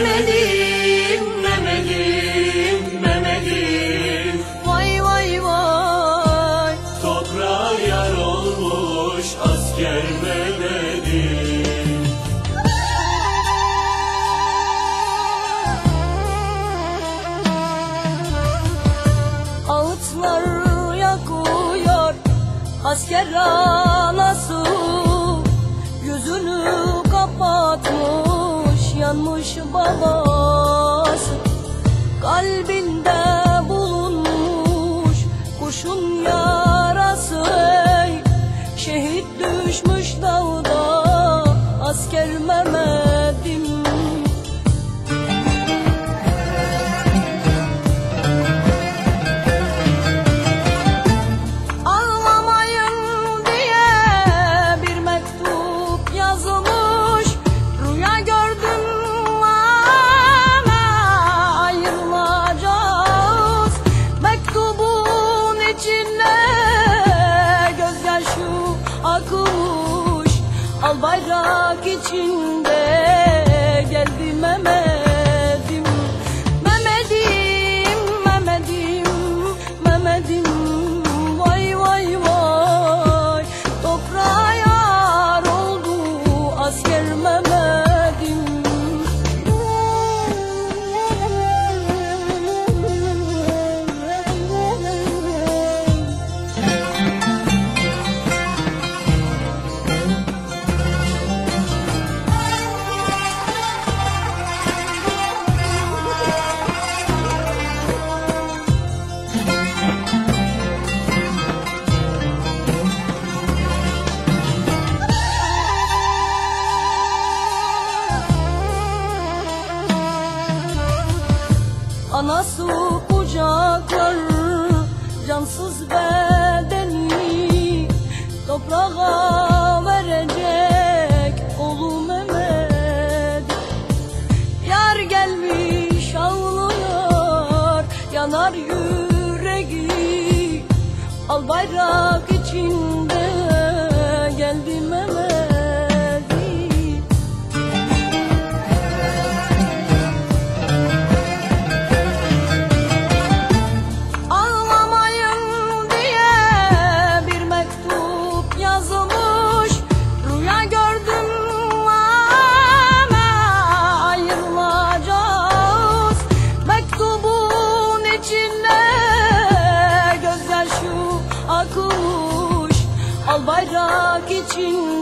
Mehmet'im, Mehmet'im, Mehmet'im Vay vay vay. Toprağa yar olmuş asker Mehmet'im. Ağıtlar yakıyor asker anası. Gözünü kapatmış yanmış babası Kalbinde bulunmuş kurşun yarası ey! Şehit düşmüş dağda asker Mehmet'im Al bayrak içinde geldi Mehmet'im Anası kucaklar cansız bedeni Toprağa verecek oğlu Mehmet. Yar gelmiş ağlıyor yanar yüreği. Al bayrak içinde watching